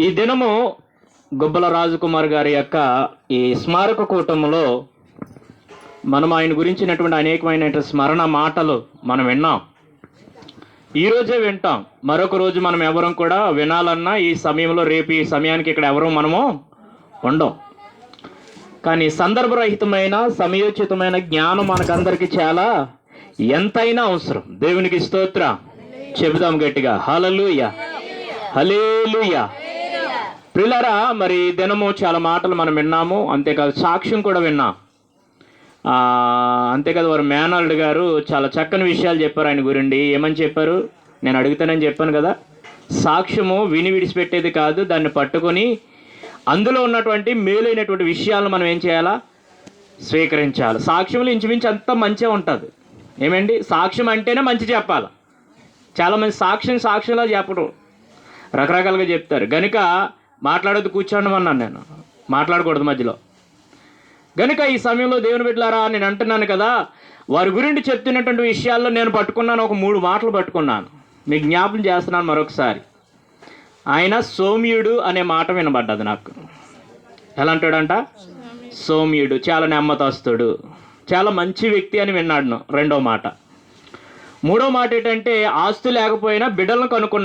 ఈ దినము గుబ్బల రాజకుమార్ గారి యొక్క ఈ స్మారక కూటములో మనం ఆయన గురించినటువంటి అనేకమైన స్మరణ మాటలు మనం విన్నాం. ఈరోజే వింటాం. మరొక రోజు మనం ఎవరం కూడా వినాలన్నా ఈ సమయంలో రేపు ఈ సమయానికి ఇక్కడ ఎవరు మనము ఉండం. కానీ సందర్భరహితమైన సమయోచితమైన జ్ఞానం మనకందరికీ చాలా ఎంతైనా అవసరం. దేవునికి స్తోత్ర. చెబుదాం గట్టిగా. హలలుయ హలేలుయ ప్రిలరా మరి దినము చాలా మాటలు మనం విన్నాము. అంతేకాదు సాక్ష్యం కూడా విన్నాం. అంతేకాదు వారు మేనల్డ్ గారు చాలా చక్కని విషయాలు చెప్పారు ఆయన గురండి. ఏమని చెప్పారు? నేను అడుగుతానని చెప్పాను కదా. సాక్ష్యము విని విడిచిపెట్టేది కాదు దాన్ని పట్టుకొని అందులో ఉన్నటువంటి మేలైనటువంటి విషయాలను మనం ఏం చేయాలా? స్వీకరించాలి. సాక్ష్యములు ఇంచుమించు అంత మంచిగా ఉంటుంది. ఏమండి? సాక్ష్యం అంటేనే మంచి చెప్పాలి. చాలామంది సాక్ష్యం సాక్ష్యంలా చెప్పడం రకరకాలుగా చెప్తారు. కనుక మాట్లాడొద్దు కూర్చోండి అన్నాను నేను. మాట్లాడకూడదు మధ్యలో. గనుక ఈ సమయంలో దేవుని బిడ్డలారా నేను అంటున్నాను కదా వారి గురించి చెప్తున్నటువంటి విషయాల్లో నేను పట్టుకున్నాను ఒక మూడు మాటలు పట్టుకున్నాను. మీకు జ్ఞాపకం చేస్తున్నాను మరొకసారి. ఆయన సౌమ్యుడు అనే మాట వినబడ్డది నాకు. ఎలా అంటాడంట? సోమ్యుడు చాలా నెమ్మతస్తుడు చాలా మంచి వ్యక్తి అని విన్నాడు రెండో మాట. మూడో మాట ఏంటంటే ఆస్తు లేకపోయినా బిడ్డలను కనుక్కున్నాను